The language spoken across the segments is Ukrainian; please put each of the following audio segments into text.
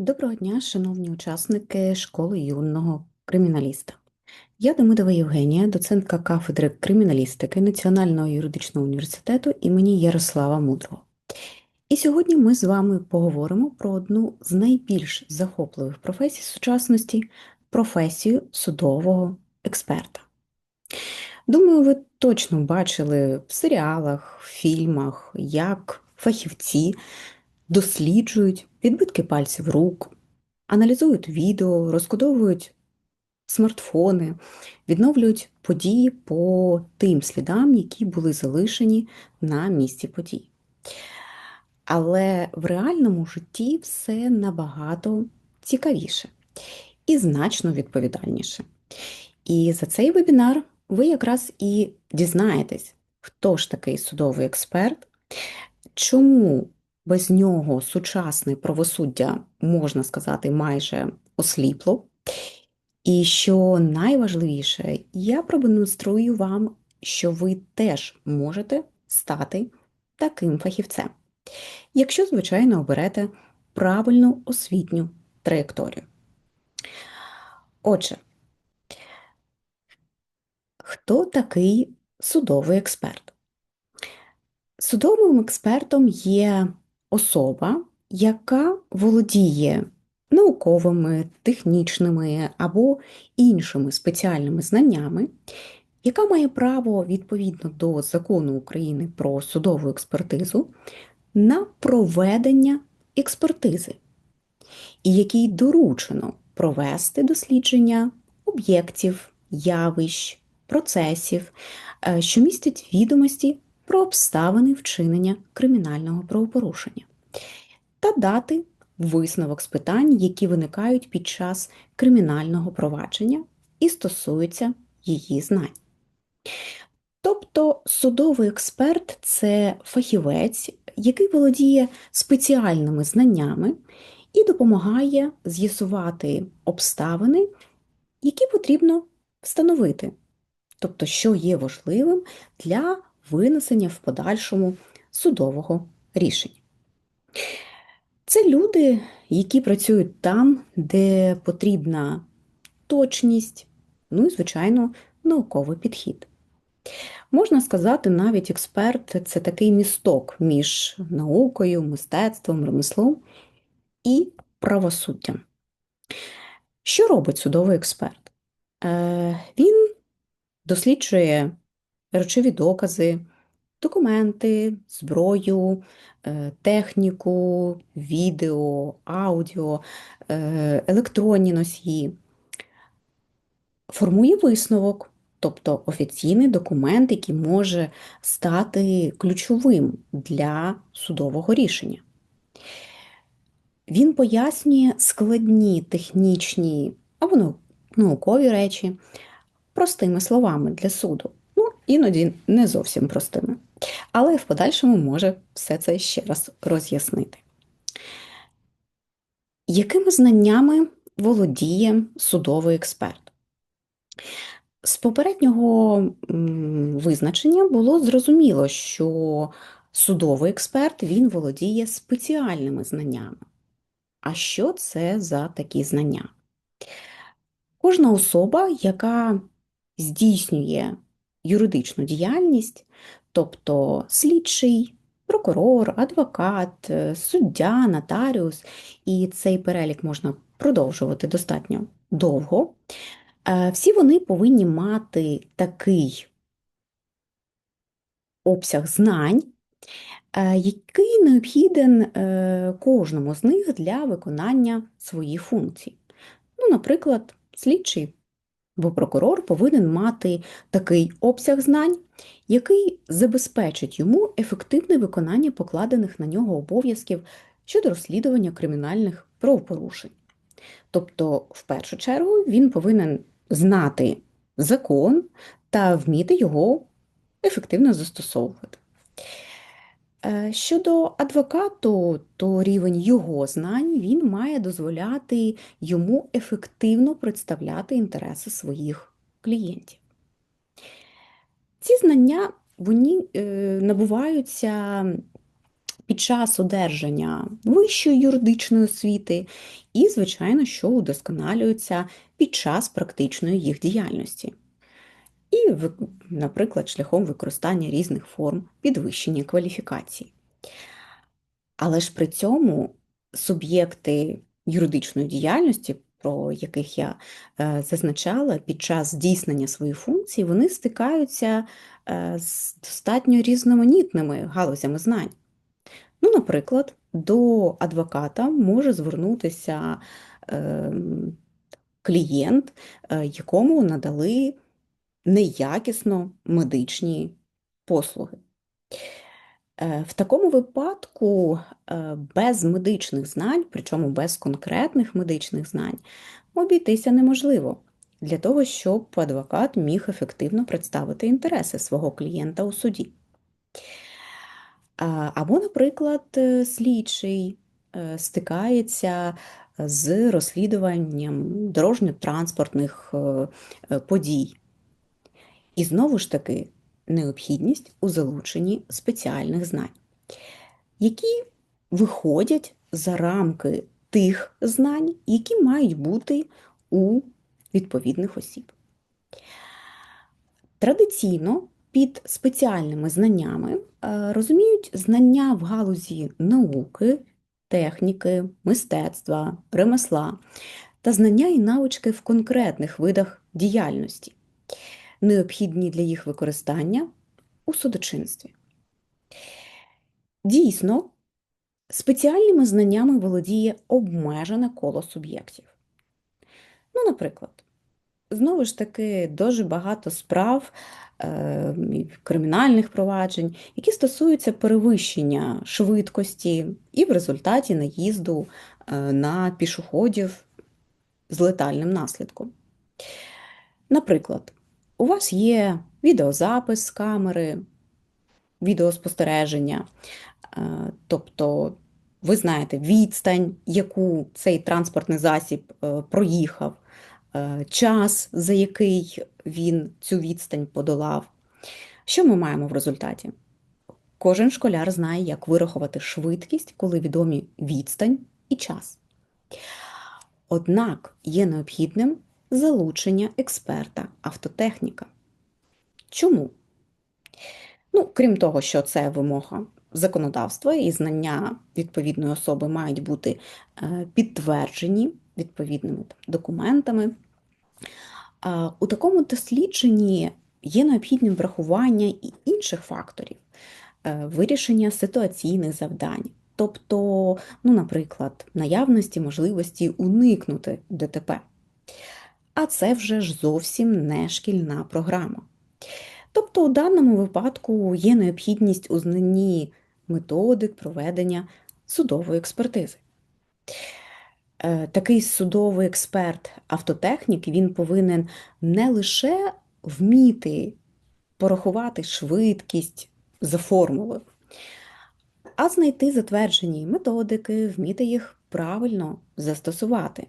Доброго дня, шановні учасники школи юного криміналіста. Я Демидова Євгенія, доцентка кафедри криміналістики Національного юридичного університету імені Ярослава Мудрого. І сьогодні ми з вами поговоримо про одну з найбільш захопливих професій сучасності професію судового експерта. Думаю, ви точно бачили в серіалах, фільмах, як фахівці досліджують відбитки пальців рук, аналізують відео, розкодовують смартфони, відновлюють події по тим слідам, які були залишені на місці подій. Але в реальному житті все набагато цікавіше і значно відповідальніше. І за цей вебінар ви якраз і дізнаєтесь, хто ж такий судовий експерт, чому без нього сучасне правосуддя, можна сказати, майже осліпло. І що найважливіше, я продемонструю вам, що ви теж можете стати таким фахівцем, якщо, звичайно, оберете правильну освітню траєкторію. Отже, хто такий судовий експерт? Судовим експертом є особа, яка володіє науковими, технічними або іншими спеціальними знаннями, яка має право відповідно до закону України про судову експертизу на проведення експертизи, і якій доручено провести дослідження об'єктів, явищ, процесів, е, що містять відомості про обставини вчинення кримінального правопорушення та дати висновок з питань, які виникають під час кримінального провадження і стосуються її знань. Тобто судовий експерт це фахівець, який володіє спеціальними знаннями і допомагає з'ясувати обставини, які потрібно встановити, тобто, що є важливим для винесення в подальшому судового рішення. Це люди, які працюють там, де потрібна точність, ну і, звичайно, науковий підхід. Можна сказати, навіть експерт це такий місток між наукою, мистецтвом, ремеслом і правосуддям. Що робить судовий експерт? Е, він досліджує речові докази, документи, зброю, е, техніку, відео, аудіо, е, електронні носії. Формує висновок, тобто офіційний документ, який може стати ключовим для судового рішення. Він пояснює складні технічні або наукові речі простими словами для суду іноді не зовсім простими. Але в подальшому може все це ще раз роз'яснити. Якими знаннями володіє судовий експерт? З попереднього визначення було зрозуміло, що судовий експерт він володіє спеціальними знаннями. А що це за такі знання? Кожна особа, яка здійснює юридичну діяльність, тобто слідчий, прокурор, адвокат, е, суддя, нотаріус, і цей перелік можна продовжувати достатньо довго. Е, всі вони повинні мати такий обсяг знань, е, який необхіден кожному з них для виконання своїх функцій. Ну, Наприклад, слідчий бо прокурор повинен мати такий обсяг знань, який забезпечить йому ефективне виконання покладених на нього обов'язків щодо розслідування кримінальних правопорушень. Тобто, в першу чергу, він повинен знати закон та вміти його ефективно застосовувати. Е, щодо адвокату, то рівень його знань він має дозволяти йому ефективно представляти інтереси своїх клієнтів. Ці знання вони е, набуваються під час одержання вищої юридичної освіти, і, звичайно, що удосконалюються під час практичної їх діяльності. І, наприклад, шляхом використання різних форм підвищення кваліфікації. Але ж при цьому суб'єкти юридичної діяльності, про яких я е, зазначала, під час здійснення своїх функцій, вони стикаються е, з достатньо різноманітними галузями знань. Ну, Наприклад, до адвоката може звернутися ем, клієнт, е, якому надали неякісно медичні послуги. Е, в такому випадку е, без медичних знань, причому без конкретних медичних знань, обійтися неможливо для того, щоб адвокат міг ефективно представити інтереси свого клієнта у суді. Або, наприклад, е, слідчий стикається з розслідуванням дорожньо-транспортних подій. І знову ж таки, необхідність у залученні спеціальних знань, які виходять за рамки тих знань, які мають бути у відповідних осіб. Традиційно під спеціальними знаннями е, розуміють знання в галузі науки, техніки, мистецтва, ремесла та знання і навички в конкретних видах діяльності необхідні для їх використання у судочинстві. Дійсно, спеціальними знаннями володіє обмежене коло суб'єктів. Ну, наприклад, знову ж таки, дуже багато справ е, кримінальних проваджень, які стосуються перевищення швидкості і в результаті наїзду е, на пішоходів з летальним наслідком. Наприклад, у вас є відеозапис з камери, відеоспостереження, е, тобто ви знаєте відстань, яку цей транспортний засіб е, проїхав, е, час, за який він цю відстань подолав. Що ми маємо в результаті? Кожен школяр знає, як вирахувати швидкість, коли відомі відстань і час. Однак є необхідним залучення експерта автотехніка. Чому? Ну, Крім того, що це вимога законодавства і знання відповідної особи мають бути е, підтверджені відповідними документами. У такому дослідженні є необхідним врахування і інших факторів, е, вирішення ситуаційних завдань. Тобто, ну, наприклад, наявності можливості уникнути ДТП а це вже ж зовсім не шкільна програма. Тобто, у даному випадку є необхідність у знанні методик проведення судової експертизи. Е, такий судовий експерт автотехнік він повинен не лише вміти порахувати швидкість за формулою, а знайти затверджені методики, вміти їх правильно застосувати.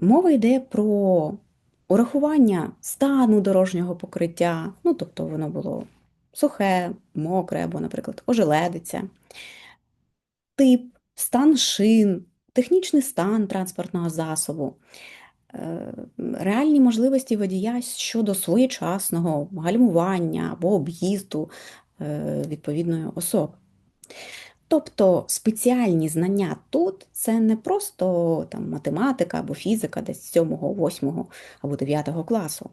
Мова йде про урахування стану дорожнього покриття, ну, тобто воно було сухе, мокре або, наприклад, ожеледиця, тип, стан шин, технічний стан транспортного засобу, е, реальні можливості водія щодо своєчасного гальмування або об'їзду е, відповідної особи. Тобто спеціальні знання тут це не просто там, математика або фізика десь 7, 8 або 9 класу.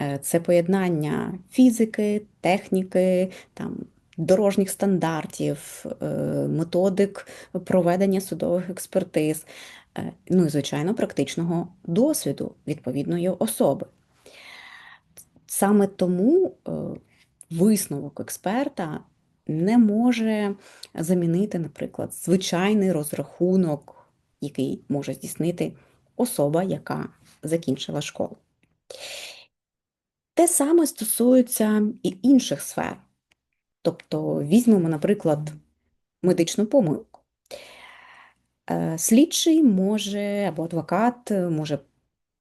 Е, це поєднання фізики, техніки, там, дорожніх стандартів, е, методик проведення судових експертиз, е, ну і, звичайно, практичного досвіду відповідної особи. Саме тому висновок експерта не може замінити, наприклад, звичайний розрахунок, який може здійснити особа, яка закінчила школу. Те саме стосується і інших сфер. Тобто, візьмемо, наприклад, медичну помилку. Е, слідчий може або адвокат може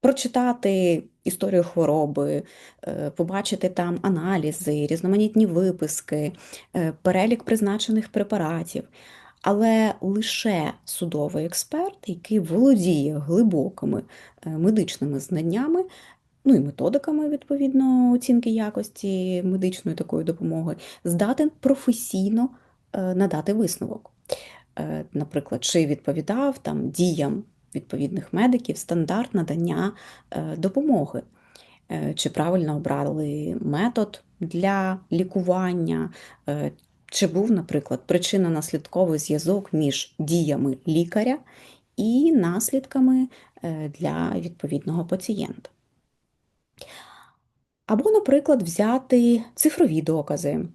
прочитати історію хвороби, побачити там аналізи, різноманітні виписки, перелік призначених препаратів. Але лише судовий експерт, який володіє глибокими медичними знаннями, ну і методиками відповідно оцінки якості медичної такої допомоги, здатен професійно надати висновок. Е, наприклад, чи відповідав там діям відповідних медиків стандарт надання е, допомоги, е, чи правильно обрали метод для лікування, чи був, наприклад, причинно-наслідковий зв'язок між діями лікаря і наслідками для відповідного пацієнта. Або, наприклад, взяти цифрові докази,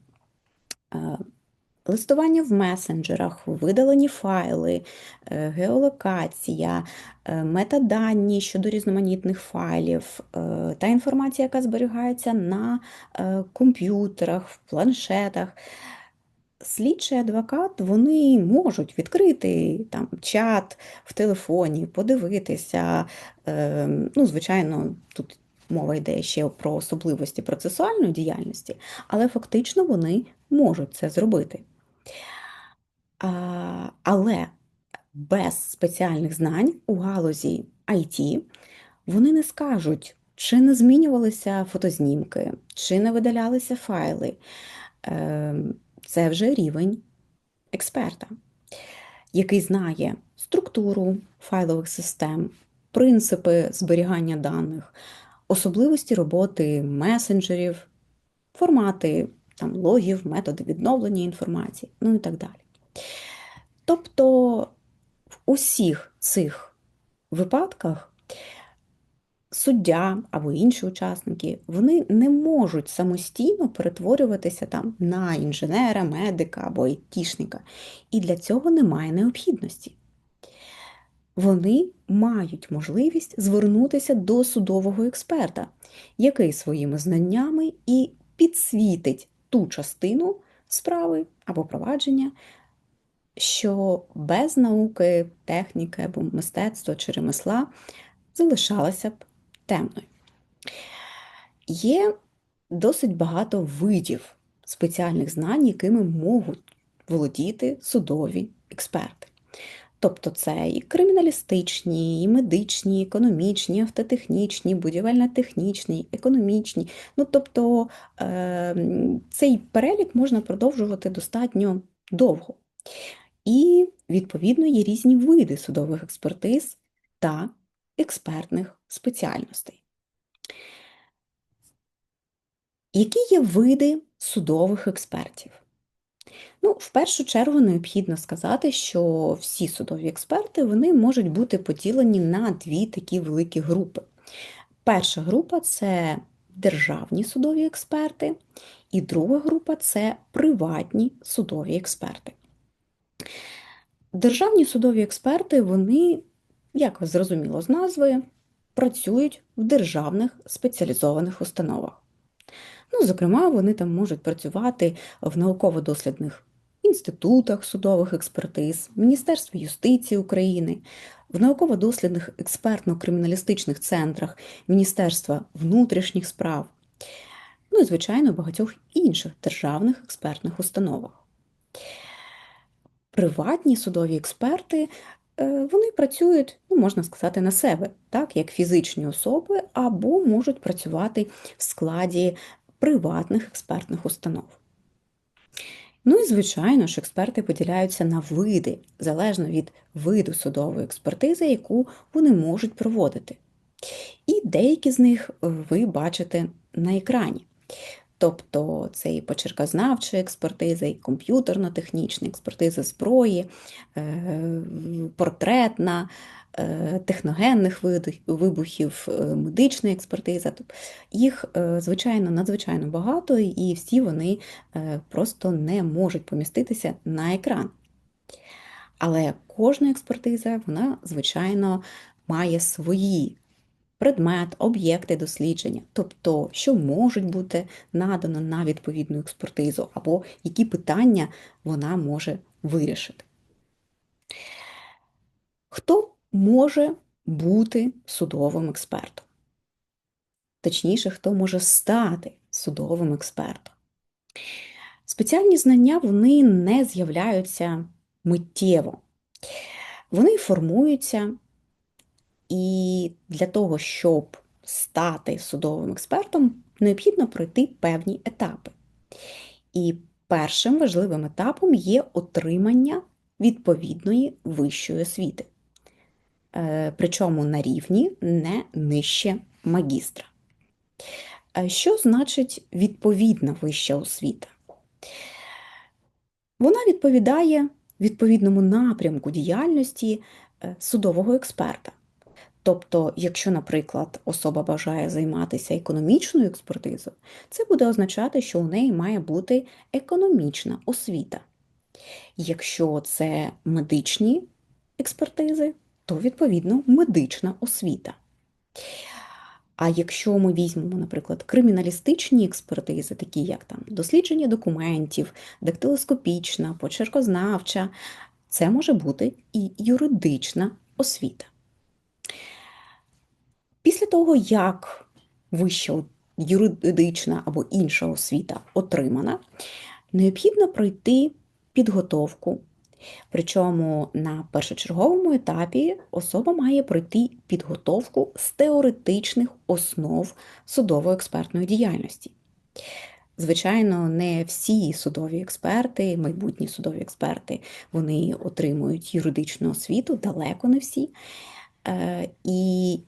листування в месенджерах, видалені файли, е, геолокація, е, метадані щодо різноманітних файлів, е, та інформація, яка зберігається на комп'ютерах, в планшетах. Слідчий адвокат вони можуть відкрити там чат в телефоні, подивитися. Ну, Звичайно, тут мова йде ще про особливості процесуальної діяльності, але фактично вони можуть це зробити. Але без спеціальних знань у галузі IT вони не скажуть, чи не змінювалися фотознімки, чи не видалялися файли. Ем, це вже рівень експерта, який знає структуру файлових систем, принципи зберігання даних, особливості роботи месенджерів, формати там, логів, методи відновлення інформації, ну і так далі. Тобто в усіх цих випадках суддя або інші учасники вони не можуть самостійно перетворюватися там на інженера, медика або айтішника. І для цього немає необхідності. Вони мають можливість звернутися до судового експерта, який своїми знаннями і підсвітить ту частину справи або провадження, що без науки, техніки або мистецтва чи ремесла залишалася б темною. Є досить багато видів спеціальних знань, якими можуть володіти судові експерти. Тобто це і криміналістичні, і медичні, і економічні, автотехнічні, будівельно-технічні, економічні. Ну, тобто ем, цей перелік можна продовжувати достатньо довго. І, відповідно, є різні види судових експертиз та експертних спеціальностей. Які є види судових експертів? Ну, В першу чергу необхідно сказати, що всі судові експерти вони можуть бути поділені на дві такі великі групи. Перша група це державні судові експерти, і друга група це приватні судові експерти. Державні судові експерти, вони, як зрозуміло з назви, працюють в державних спеціалізованих установах. Ну, Зокрема, вони там можуть працювати в науково-дослідних інститутах судових експертиз, Міністерстві юстиції України, в науково-дослідних експертно-криміналістичних центрах Міністерства внутрішніх справ, ну і, звичайно, багатьох інших державних експертних установах. Приватні судові експерти. Е, вони працюють, ну, можна сказати, на себе, так, як фізичні особи, або можуть працювати в складі приватних експертних установ. Ну і, звичайно ж, експерти поділяються на види, залежно від виду судової експертизи, яку вони можуть проводити. І деякі з них ви бачите на екрані. Тобто це і почеркознавча експертиза, і комп'ютерно-технічна експертиза зброї, е, портретна, Е, техногенних вибухів, е, медична експертиза. Їх, звичайно, надзвичайно багато, і всі вони просто не можуть поміститися на екран. Але кожна експертиза, вона, звичайно, має свої предмет, об'єкти дослідження, тобто, що можуть бути надано на відповідну експертизу, або які питання вона може вирішити. Хто може бути судовим експертом. точніше, хто може стати судовим експертом. Спеціальні знання вони не з'являються миттєво. Вони формуються, і для того, щоб стати судовим експертом, необхідно пройти певні етапи. І першим важливим етапом є отримання відповідної вищої освіти, е, причому на рівні не нижче магістра. Е, що значить відповідна вища освіта? Вона відповідає відповідному напрямку діяльності е, судового експерта. Тобто, якщо, наприклад, особа бажає займатися економічною експертизою, це буде означати, що у неї має бути економічна освіта. Якщо це медичні експертизи, то відповідно медична освіта. А якщо ми візьмемо, наприклад, криміналістичні експертизи, такі як там дослідження документів, дактилоскопічна, почеркознавча, це може бути і юридична освіта. Після того, як вища юридична або інша освіта отримана, необхідно пройти підготовку. Причому на першочерговому етапі особа має пройти підготовку з теоретичних основ судово-експертної діяльності. Звичайно, не всі судові експерти, майбутні судові експерти, вони отримують юридичну освіту, далеко не всі. Е, і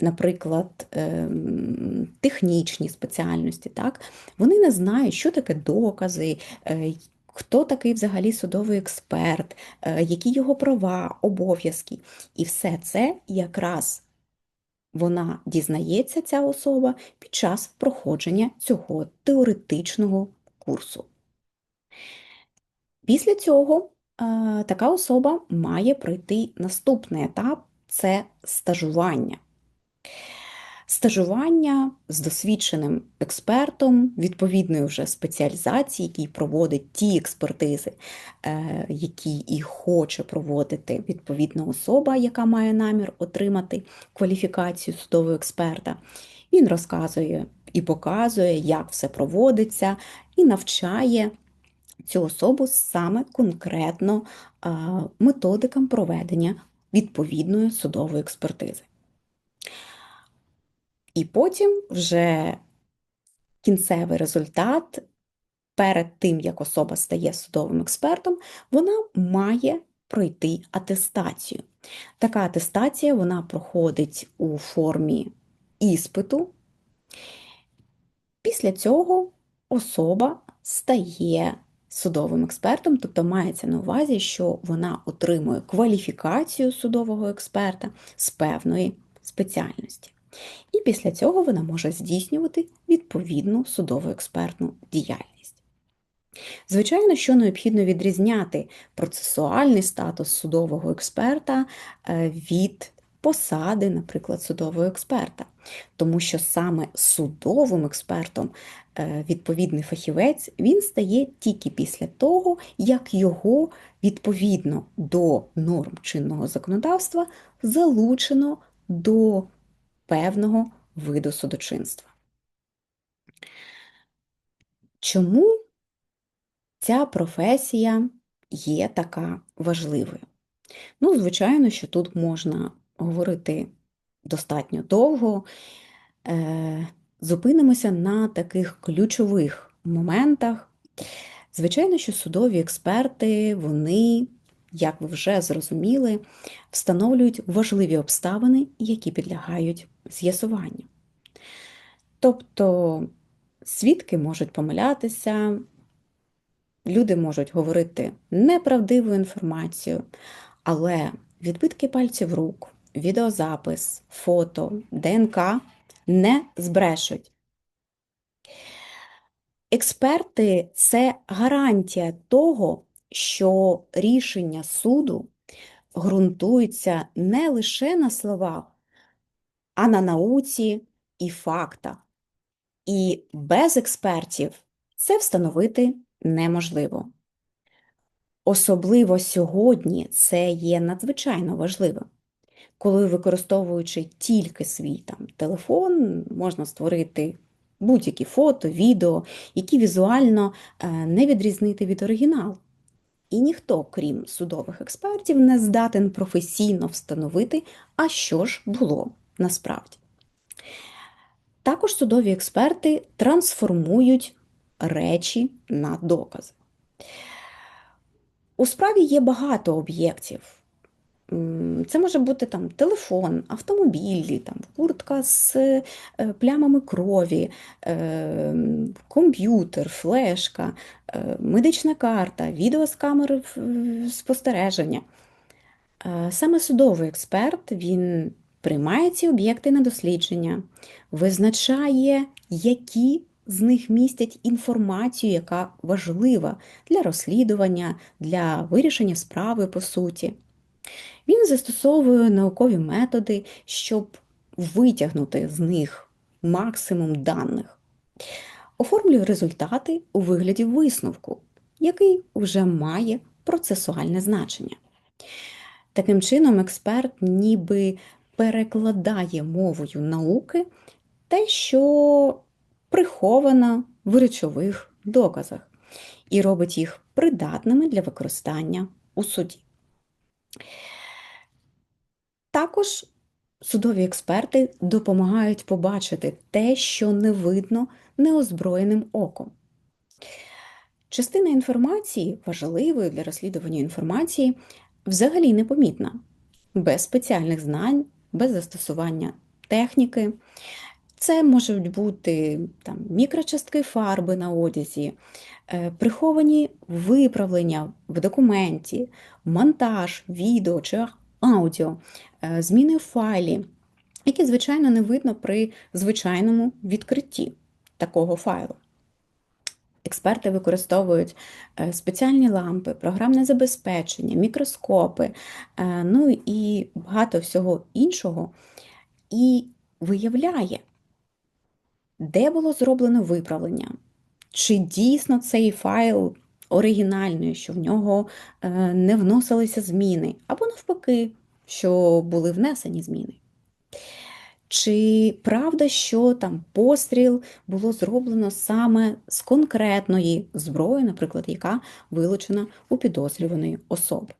наприклад, ем, технічні спеціальності, так, вони не знають, що таке докази, е, хто такий взагалі судовий експерт, е, які його права, обов'язки. І все це якраз вона дізнається, ця особа під час проходження цього теоретичного курсу. Після цього е, така особа має пройти наступний етап це стажування. Стажування з досвідченим експертом відповідної вже спеціалізації, який проводить ті експертизи, е, які і хоче проводити відповідна особа, яка має намір отримати кваліфікацію судового експерта. Він розказує і показує, як все проводиться, і навчає цю особу саме конкретно методикам проведення відповідної судової експертизи. І потім вже кінцевий результат перед тим, як особа стає судовим експертом, вона має пройти атестацію. Така атестація вона проходить у формі іспиту. Після цього особа стає судовим експертом, тобто мається на увазі, що вона отримує кваліфікацію судового експерта з певної спеціальності. І після цього вона може здійснювати відповідну судову експертну діяльність. Звичайно, що необхідно відрізняти процесуальний статус судового експерта е, від посади, наприклад, судового експерта, тому що саме судовим експертом е, відповідний фахівець він стає тільки після того, як його відповідно до норм чинного законодавства залучено до певного виду судочинства. Чому ця професія є така важливою? Ну, звичайно, що тут можна говорити достатньо довго. Е, зупинимося на таких ключових моментах. Звичайно, що судові експерти, вони як ви вже зрозуміли, встановлюють важливі обставини, які підлягають з'ясуванню. Тобто свідки можуть помилятися, люди можуть говорити неправдиву інформацію, але відбитки пальців рук, відеозапис, фото, ДНК не збрешуть. Експерти це гарантія того, що рішення суду ґрунтуються не лише на словах, а на науці і фактах. І без експертів це встановити неможливо. Особливо сьогодні це є надзвичайно важливим. коли використовуючи тільки свій там телефон, можна створити будь-які фото, відео, які візуально е, не відрізнити від оригіналу. І ніхто, крім судових експертів, не здатен професійно встановити, а що ж було насправді. Також судові експерти трансформують речі на докази. У справі є багато об'єктів. Це може бути там телефон, автомобілі, там, куртка з е, плямами крові, е, комп'ютер, флешка, е, медична карта, відео з камери спостереження. Саме судовий експерт він приймає ці об'єкти на дослідження, визначає, які з них містять інформацію, яка важлива для розслідування, для вирішення справи по суті. Він застосовує наукові методи, щоб витягнути з них максимум даних, оформлює результати у вигляді висновку, який вже має процесуальне значення. Таким чином, експерт ніби перекладає мовою науки те, що приховано в речових доказах, і робить їх придатними для використання у суді. Також судові експерти допомагають побачити те, що не видно неозброєним оком. Частина інформації, важливої для розслідування інформації, взагалі непомітна, без спеціальних знань, без застосування техніки. Це можуть бути там, мікрочастки фарби на одязі, приховані виправлення в документі, монтаж, відео чи аудіо, е, зміни в файлі, які, звичайно, не видно при звичайному відкритті такого файлу. Експерти використовують е, спеціальні лампи, програмне забезпечення, мікроскопи, ну і багато всього іншого, і виявляє, де було зроблено виправлення, чи дійсно цей файл оригінальний, що в нього е, не вносилися зміни, або навпаки, що були внесені зміни. Чи правда, що там постріл було зроблено саме з конкретної зброї, наприклад, яка вилучена у підозрюваної особи?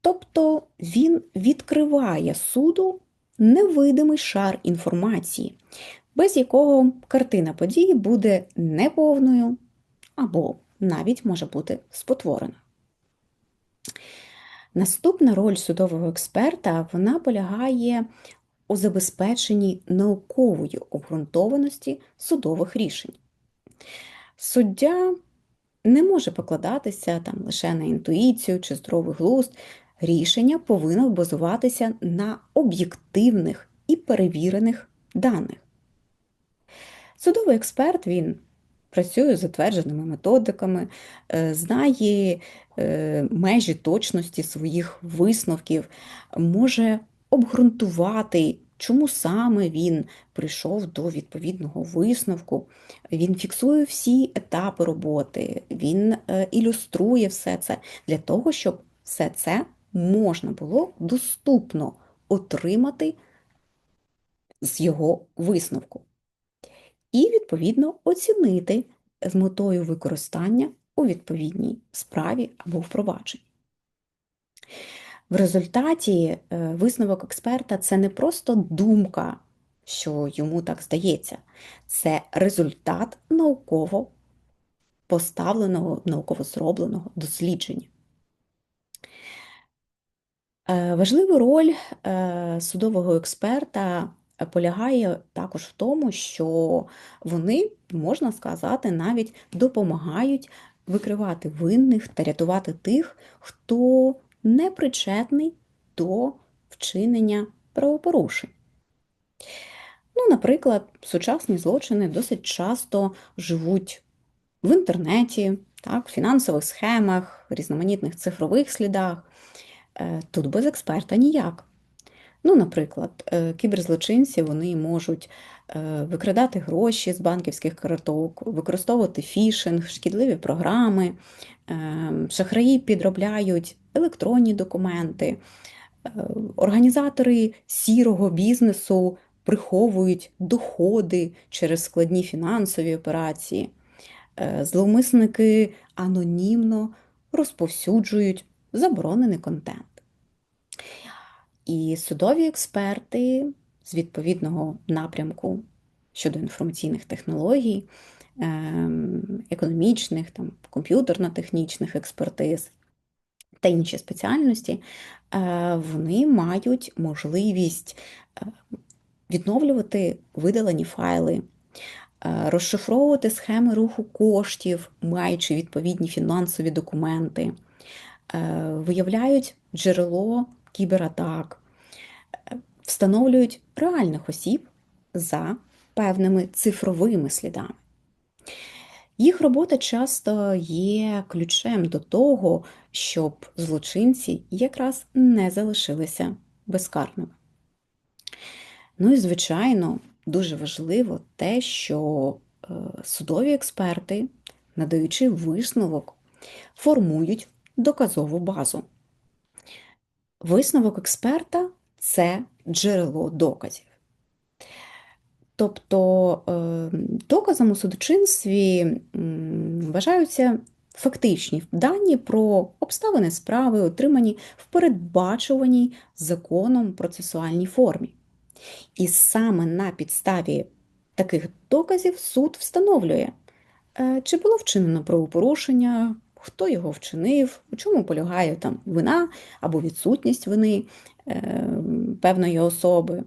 Тобто він відкриває суду невидимий шар інформації, без якого картина події буде неповною або навіть може бути спотворена. Наступна роль судового експерта вона полягає у забезпеченні наукової обґрунтованості судових рішень. Суддя не може покладатися там лише на інтуїцію чи здоровий глузд. Рішення повинно базуватися на об'єктивних і перевірених даних. Судовий експерт він працює з затвердженими методиками, е, знає е, межі точності своїх висновків, може обґрунтувати, чому саме він прийшов до відповідного висновку. Він фіксує всі етапи роботи, він е, ілюструє все це для того, щоб все це можна було доступно отримати з його висновку і, відповідно, оцінити з метою використання у відповідній справі або впровадженні. В результаті е, висновок експерта це не просто думка, що йому так здається, це результат науково поставленого, науково зробленого дослідження. Е, важливу роль е, судового експерта полягає також в тому, що вони, можна сказати, навіть допомагають викривати винних та рятувати тих, хто не причетний до вчинення правопорушень. Ну, Наприклад, сучасні злочини досить часто живуть в інтернеті, так, в фінансових схемах, різноманітних цифрових слідах. Е, тут без експерта ніяк. Ну, Наприклад, е, кіберзлочинці вони можуть е, викрадати гроші з банківських карток, використовувати фішинг, шкідливі програми, ем, шахраї підробляють електронні документи, Е, організатори сірого бізнесу приховують доходи через складні фінансові операції. Е, зловмисники анонімно розповсюджують заборонений контент. І судові експерти з відповідного напрямку щодо інформаційних технологій, ем, економічних, там, комп'ютерно-технічних експертиз та інші спеціальності, е, вони мають можливість е, відновлювати видалені файли, е, розшифровувати схеми руху коштів, маючи відповідні фінансові документи, виявляють джерело кібератак, встановлюють реальних осіб за певними цифровими слідами. Їх робота часто є ключем до того, щоб злочинці якраз не залишилися безкарними. Ну і, звичайно, дуже важливо те, що е, судові експерти, надаючи висновок, формують доказову базу. Висновок експерта це джерело доказів. Тобто ем, доказом у судочинстві вважаються фактичні дані про обставини справи, отримані в передбачуваній законом процесуальній формі. І саме на підставі таких доказів суд встановлює, е, чи було вчинено правопорушення, хто його вчинив, у чому полягає там вина або відсутність вини ем, певної особи.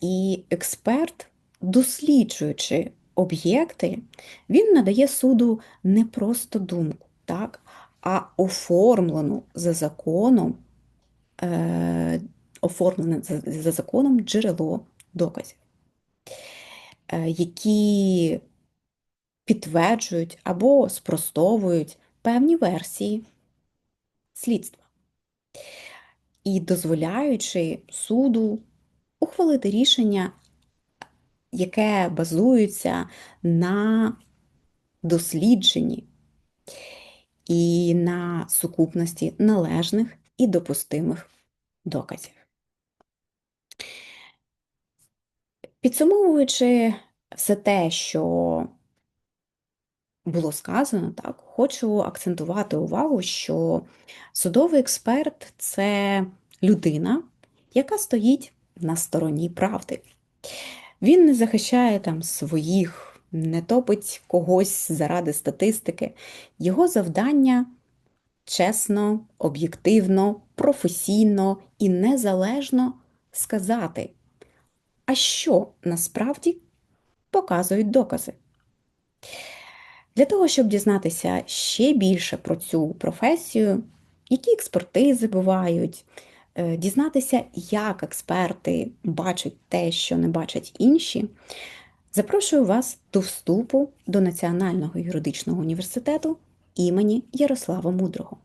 І експерт, досліджуючи об'єкти, він надає суду не просто думку, так, а оформлену за законом, е, оформлене за, за законом джерело доказів, е, які підтверджують або спростовують певні версії слідства. І дозволяючи суду ухвалити рішення, яке базується на дослідженні і на сукупності належних і допустимих доказів. Підсумовуючи все те, що було сказано, так, хочу акцентувати увагу, що судовий експерт це людина, яка стоїть на стороні правди. Він не захищає там своїх, не топить когось заради статистики. Його завдання чесно, об'єктивно, професійно і незалежно сказати, а що насправді показують докази. Для того, щоб дізнатися ще більше про цю професію, які експертизи бувають, Е, дізнатися, як експерти бачать те, що не бачать інші, запрошую вас до вступу до Національного юридичного університету імені Ярослава Мудрого.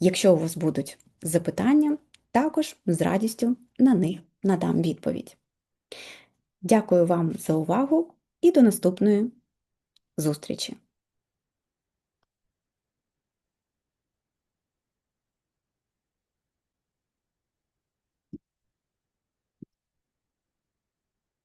Якщо у вас будуть запитання, також з радістю на них надам відповідь. Дякую вам за увагу і до наступної зустрічі!